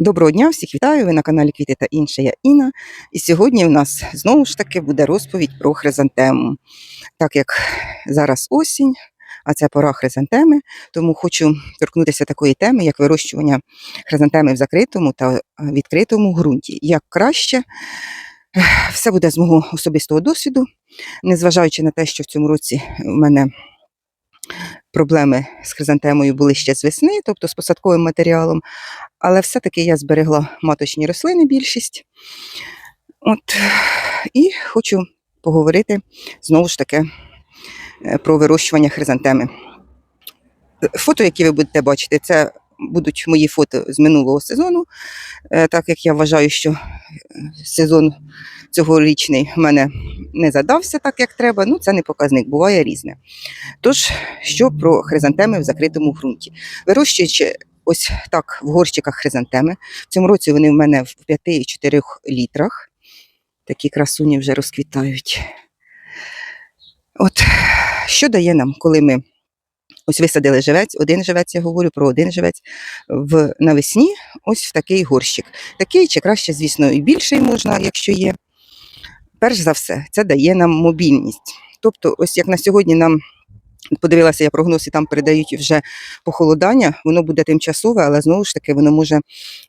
Доброго дня, всіх вітаю. Ви на каналі Квіти та інше. Я Інна. І сьогодні в нас знову ж таки буде розповідь про хризантему. Так як зараз осінь, а це пора хризантеми, тому хочу торкнутися такої теми, як вирощування хризантеми в закритому та відкритому ґрунті. Як краще, все буде з мого особистого досвіду, незважаючи на те, що в цьому році в мене проблеми з хризантемою були ще з весни, тобто з посадковим матеріалом. Але все-таки я зберегла маточні рослини більшість. От, і хочу поговорити знову ж таки е, про вирощування хризантеми. Е, Фото, які ви будете бачити, це будуть мої фото з минулого сезону, е, так як я вважаю, що е, сезон цьогорічний в мене не задався так, як треба. Ну, це не показник, буває різне. Тож, що про хризантеми в закритому ґрунті? Вирощуючи ось так в горщиках хризантеми. В цьому році вони в мене в 5-4 літрах. Такі красуні вже розквітають. От що дає нам, коли ми ось висадили живець, один живець, я говорю про один живець в навесні, ось в такий горщик. Такий чи краще, звісно, і більший можна, якщо є. Перш за все, це дає нам мобільність. Тобто, ось як на сьогодні нам подивилася я прогноз, і там передають вже похолодання, воно буде тимчасове, але знову ж таки воно може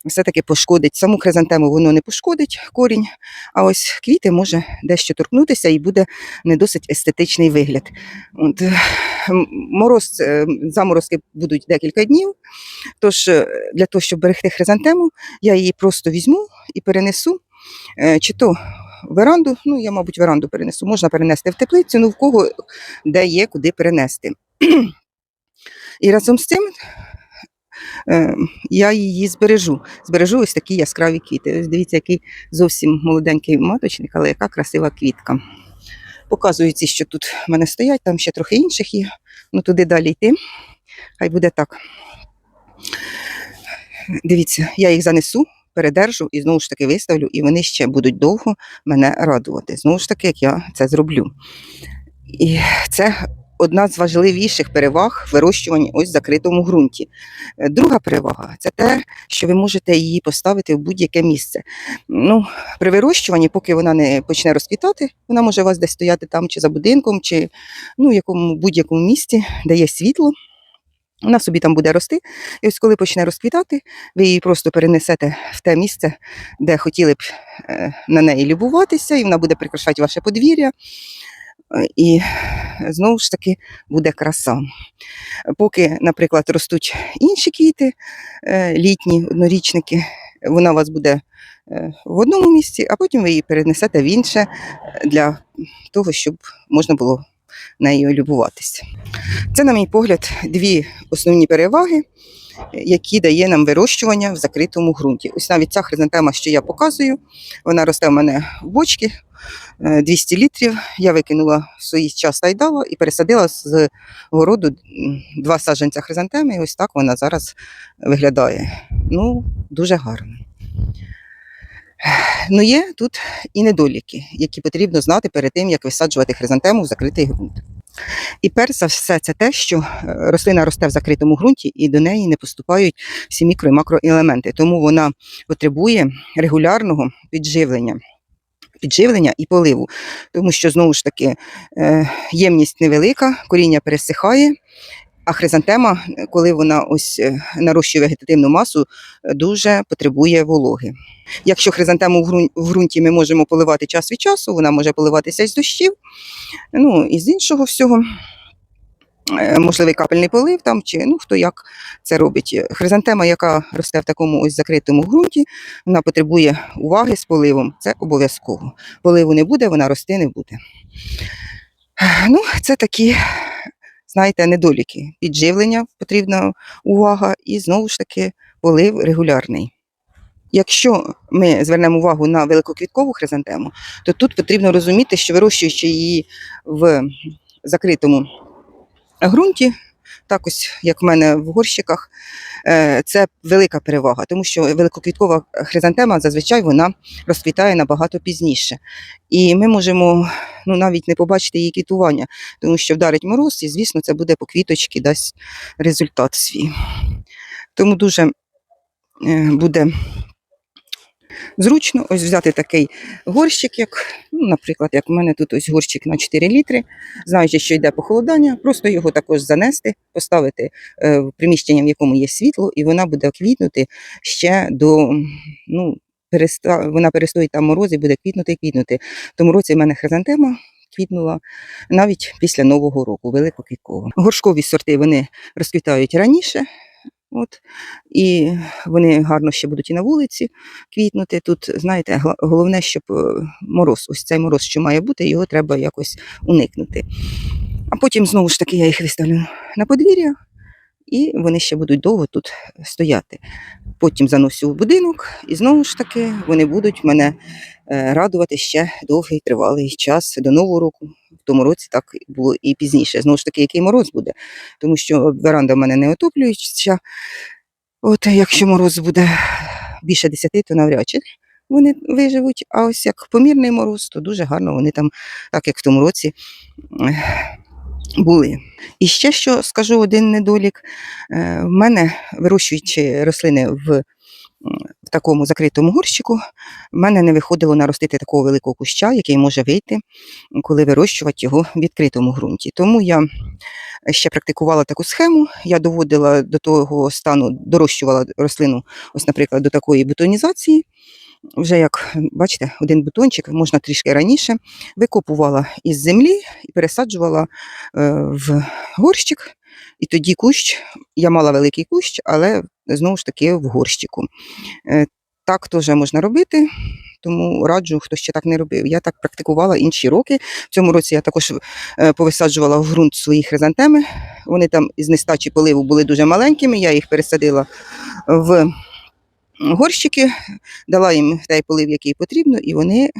все-таки пошкодить. Саму хризантему воно не пошкодить корінь, а ось квіти може дещо торкнутися і буде не досить естетичний вигляд. От, мороз, е, заморозки будуть декілька днів. Тож е, для того, щоб берегти хризантему, я її просто візьму і перенесу. е, Чи то веранду, ну я, мабуть, веранду перенесу. Можна перенести в теплицю, ну в кого де є, куди перенести. І разом з цим я її збережу. Збережу ось такі яскраві квіти. Ось дивіться, який зовсім молоденький маточник, але яка красива квітка. Показую ці, що тут в мене стоять, там ще трохи інших є. Ну туди далі йти. Хай буде так. Дивіться, я їх занесу, передержу і знову ж таки виставлю, і вони ще будуть довго мене радувати. Знову ж таки, як я це зроблю. І це одна з важливіших переваг вирощування ось в закритому ґрунті. Е, Друга перевага це те, що ви можете її поставити в будь-яке місце. Ну, при вирощуванні, поки вона не почне розквітати, вона може у вас десь стояти там чи за будинком, чи ну, в якому будь-якому місці, де є світло. Вона собі там буде рости, і ось коли почне розквітати, ви її просто перенесете в те місце, де хотіли б е, на неї любуватися, і вона буде прикрашати ваше подвір'я. І знову ж таки буде краса. Поки, наприклад, ростуть інші квіти, е, літні однорічники, вона у вас буде е, в одному місці, а потім ви її перенесете в інше для того, щоб можна було нею любуватися. Це, на мій погляд, дві основні переваги, які дає нам вирощування в закритому ґрунті. Ось навіть ця хризантема, що я показую, вона росте в мене в бочці е, 200 літрів. Я викинула в свій час та і пересадила з городу два саджанця хризантеми. І ось так вона зараз виглядає. Ну, дуже гарно. Ну, є тут і недоліки, які потрібно знати перед тим, як висаджувати хризантему в закритий ґрунт. І перш за все, це те, що е, рослина росте в закритому ґрунті і до неї не поступають всі мікро і макроелементи. Тому вона потребує регулярного підживлення. Підживлення і поливу, тому що знову ж таки е, ємність невелика, коріння пересихає, а хризантема, коли вона ось е, нарощує вегетативну масу, дуже потребує вологи. Якщо хризантему в ґрунті ми можемо поливати час від часу, вона може поливатися із дощів, ну і з іншого всього. Е, Можливий капельний полив там, чи ну хто як це робить. Хризантема, яка росте в такому ось закритому ґрунті, вона потребує уваги з поливом. Це обов'язково. Поливу не буде, вона рости не буде. Ну, це такі, знаєте, недоліки. Підживлення потрібна увага, і знову ж таки полив регулярний. Якщо ми звернемо увагу на великоквіткову хризантему, то тут потрібно розуміти, що вирощуючи її в закритому ґрунті, так ось як в мене в горщиках, е, це велика перевага, тому що великоквіткова хризантема зазвичай вона розквітає набагато пізніше. І ми можемо ну, навіть не побачити її квітування, тому що вдарить мороз, і, звісно, це буде по квіточці, дасть результат свій. Тому дуже е, буде Зручно ось взяти такий горщик, як, ну, наприклад, як у мене тут ось горщик на 4 літри, знаючи, що йде похолодання, просто його також занести, поставити е, в приміщення, в якому є світло, і вона буде квітнути ще до. Ну, переста... Вона перестоїть там морози, буде квітнути і квітнути. Тому році в мене хризантема квітнула навіть після Нового року, великоквіткова. Горшкові сорти вони розквітають раніше. От, і вони гарно ще будуть і на вулиці квітнути. Тут, знаєте, головне, щоб е, мороз, ось цей мороз, що має бути, його треба якось уникнути. А потім знову ж таки я їх виставлю на подвір'я, і вони ще будуть довго тут стояти. Потім заношу в будинок, і знову ж таки вони будуть мене е, радувати ще довгий тривалий час до Нового року. В тому році так було і пізніше. Знову ж таки, який мороз буде, тому що веранда в мене не отоплюється. От якщо мороз буде більше 10, то навряд чи вони виживуть. А ось як помірний мороз, то дуже гарно вони там, так як в тому році, були. І ще що скажу один недолік. Е, В мене, вирощуючи рослини в, в такому закритому горщику, в мене не виходило наростити такого великого куща, який може вийти, коли вирощувати його в відкритому ґрунті. Тому я ще практикувала таку схему. Я доводила до того стану, дорощувала рослину, ось, наприклад, до такої бутонізації. Вже як бачите, один бутончик можна трішки раніше викопувала із землі і пересаджувала е, в горщик. І тоді кущ, я мала великий кущ, але знову ж таки в горщику. Е, Так теж можна робити, тому раджу, хто ще так не робив. Я так практикувала інші роки. В цьому році я також е, повисаджувала в ґрунт свої хризантеми. Вони там із нестачі поливу були дуже маленькими. Я їх пересадила в горщики, дала їм той полив, який потрібно, і вони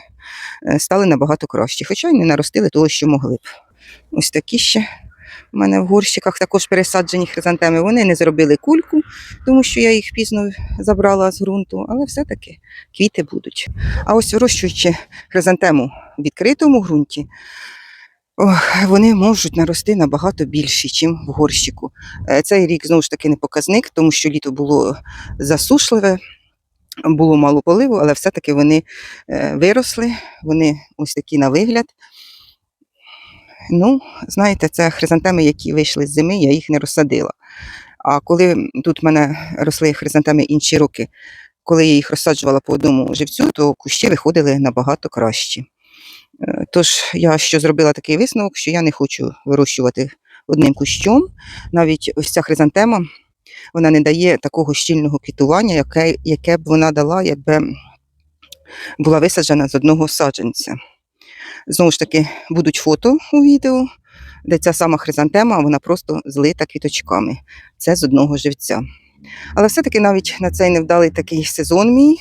е, стали набагато кращі. Хоча й не наростили того, що могли б. Ось такі ще у мене в горщиках також пересаджені хризантеми. Вони не зробили кульку, тому що я їх пізно забрала з ґрунту, але все-таки квіти будуть. А ось вирощуючи хризантему в відкритому ґрунті, вони можуть нарости набагато більші, ніж в горщику. Е, Цей рік знову ж таки не показник, тому що літо було засушливе, було мало поливу, але все-таки вони е, виросли, вони ось такі на вигляд. Ну, знаєте, це хризантеми, які вийшли з зими, я їх не розсадила. А коли тут в мене росли хризантеми інші роки, коли я їх розсаджувала по одному живцю, то кущі виходили набагато кращі. Е, Тож я що зробила такий висновок, що я не хочу вирощувати одним кущом. Навіть ось ця хризантема вона не дає такого щільного квітування, яке, яке б вона дала, якби була висаджена з одного саджанця. Знову ж таки, будуть фото у відео, де ця сама хризантема, вона просто злита квіточками. Це з одного живця. Але все-таки навіть на цей невдалий такий сезон мій.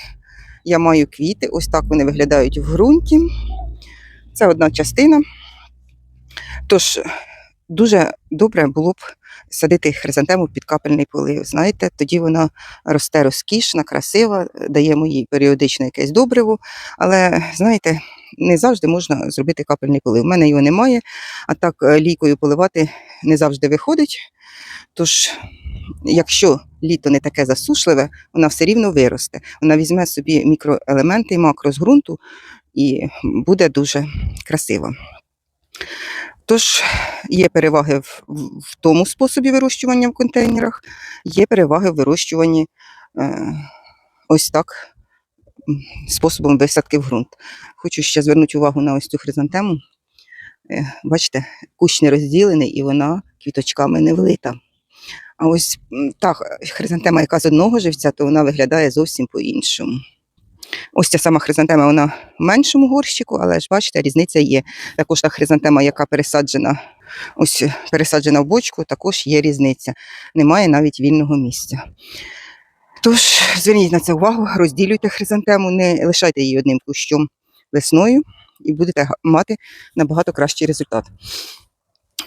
Я маю квіти, ось так вони виглядають в ґрунті. Це одна частина. Тож дуже добре було б садити хризантему під капельний полив. Знаєте, тоді вона росте розкішна, красива, даємо їй періодично якесь добриво. Але знаєте, не завжди можна зробити капельний полив. У мене його немає, а так е, лійкою поливати не завжди виходить. Тож, якщо літо не таке засушливе, вона все рівно виросте. Вона візьме собі мікроелементи і макро з ґрунту і буде дуже красиво. Тож є переваги в, в тому способі вирощування в контейнерах, є переваги в вирощуванні е, ось так способом висадки в ґрунт. Хочу ще звернути увагу на ось цю хризантему. Е, Бачите, кущ не розділений і вона квіточками не влита. А ось та хризантема, яка з одного живця, то вона виглядає зовсім по-іншому. Ось ця сама хризантема, вона в меншому горщику, але ж бачите, різниця є. Також та хризантема, яка пересаджена, ось пересаджена в бочку, також є різниця. Немає навіть вільного місця. Тож, зверніть на це увагу, розділюйте хризантему, не лишайте її одним кущом весною і будете мати набагато кращий результат.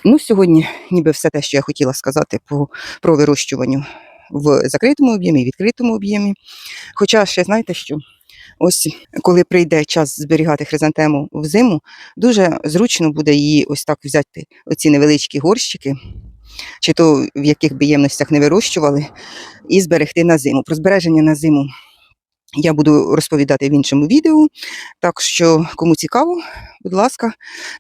Ну, сьогодні ніби все те, що я хотіла сказати по, про вирощування в закритому об'ємі, відкритому об'ємі. Хоча ще знаєте що? Ось коли прийде час зберігати хризантему в зиму, дуже зручно буде її ось так взяти, оці невеличкі горщики, чи то в яких би ємностях не вирощували, і зберегти на зиму. Про збереження на зиму я буду розповідати в іншому відео. Так що, кому цікаво, будь ласка,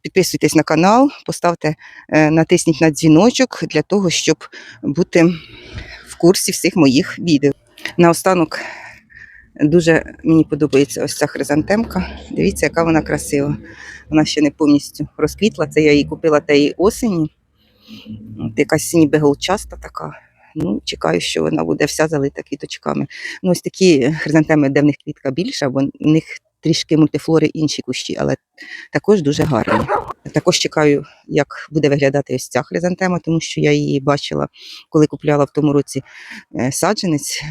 підписуйтесь на канал, поставте, е, натисніть на дзвіночок для того, щоб бути в курсі всіх моїх відео. Наостанок дуже мені подобається ось ця хризантемка. Дивіться, яка вона красива. Вона ще не повністю розквітла. Це я її купила тієї осені. Якась ніби голчаста така. Ну, чекаю, що вона буде вся залита квіточками. Ну, ось такі хризантеми, де в них квітка більша, бо в них трішки мультифлори інші кущі, але також дуже гарні. Також чекаю, як буде виглядати ось ця хризантема, тому що я її бачила, коли купляла в тому році е, саджанець.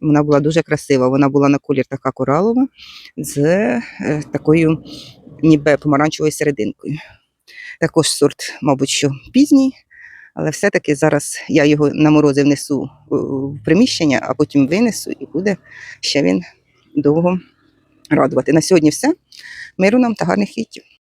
Вона була дуже красива. Вона була на колір така коралова з е, такою ніби помаранчевою серединкою. Також сорт, мабуть, що пізній, але все-таки зараз я його на морози внесу е, в приміщення, а потім винесу і буде ще він довго радувати. На сьогодні все. Миру нам та гарних квітів.